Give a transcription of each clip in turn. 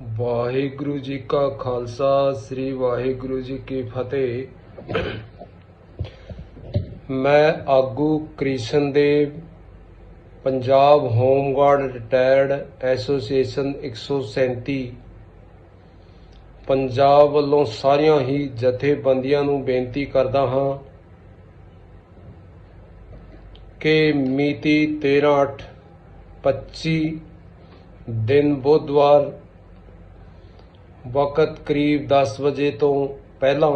ਵਾਹਿਗੁਰੂ ਜੀ ਕਾ ਖਾਲਸਾ, ਸ੍ਰੀ ਵਾਹਿਗੁਰੂ ਜੀ ਕੀ ਫਤਿਹ। ਮੈਂ ਆਗੂ Krishan Dev, Punjab home guard retired association 137 Punjab ਵੱਲੋਂ ਸਾਰੀਆਂ ਹੀ ਜਥੇਬੰਦੀਆਂ ਨੂੰ ਬੇਨਤੀ ਕਰਦਾ ਹਾਂ ਕਿ ਮਿਤੀ 13/8/25 ਦਿਨ ਬੁੱਧਵਾਰ ਵਕਤ ਕਰੀਬ 10 ਵਜੇ ਤੋਂ ਪਹਿਲਾਂ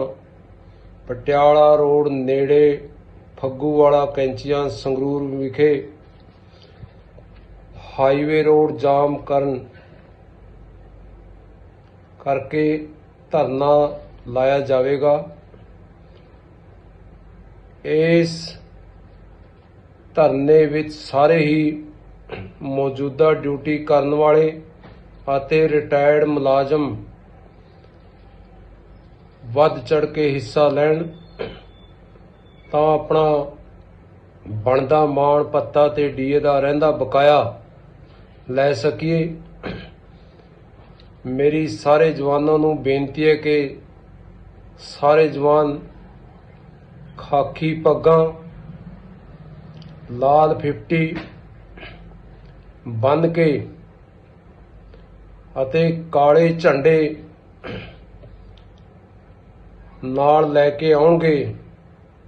ਪਟਿਆਲਾ ਰੋਡ ਨੇੜੇ ਫੱਗੂਵਾਲਾ ਕੈਂਚੀਆਂ ਸੰਗਰੂਰ ਵਿਖੇ ਹਾਈਵੇ ਰੋਡ ਜਾਮ ਕਰਨ ਕਰਕੇ ਧਰਨਾ ਲਾਇਆ ਜਾਵੇਗਾ। ਇਸ ਧਰਨੇ ਵਿੱਚ ਸਾਰੇ ਹੀ ਮੌਜੂਦਾ ਡਿਊਟੀ ਕਰਨ ਵਾਲੇ ਅਤੇ ਰਿਟਾਇਰਡ ਮੁਲਾਜ਼ਮ ਵੱਧ ਚੜ ਕੇ ਹਿੱਸਾ ਲੈਣ, ਤਾਂ ਆਪਣਾ ਬਣਦਾ ਮਾਣ ਪੱਤਾ ਤੇ ਡੀਏ ਦਾ ਰਹਿੰਦਾ ਬਕਾਇਆ ਲੈ ਸਕੀਏ। ਮੇਰੀ ਸਾਰੇ ਜਵਾਨਾਂ ਨੂੰ ਬੇਨਤੀ ਹੈ ਕਿ ਸਾਰੇ ਜਵਾਨ ਖਾਕੀ ਪੱਗਾਂ, ਲਾਲ 50 ਬੰਨ ਕੇ ਅਤੇ ਕਾਲੇ ਝੰਡੇ ਨਾਲ ਲੈ ਕੇ ਆਉਣਗੇ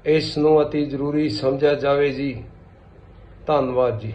ਇਸ ਨੂੰ ਅਤੀ ਜ਼ਰੂਰੀ ਸਮਝਿਆ ਜਾਵੇ ਜੀ। ਧੰਨਵਾਦ ਜੀ।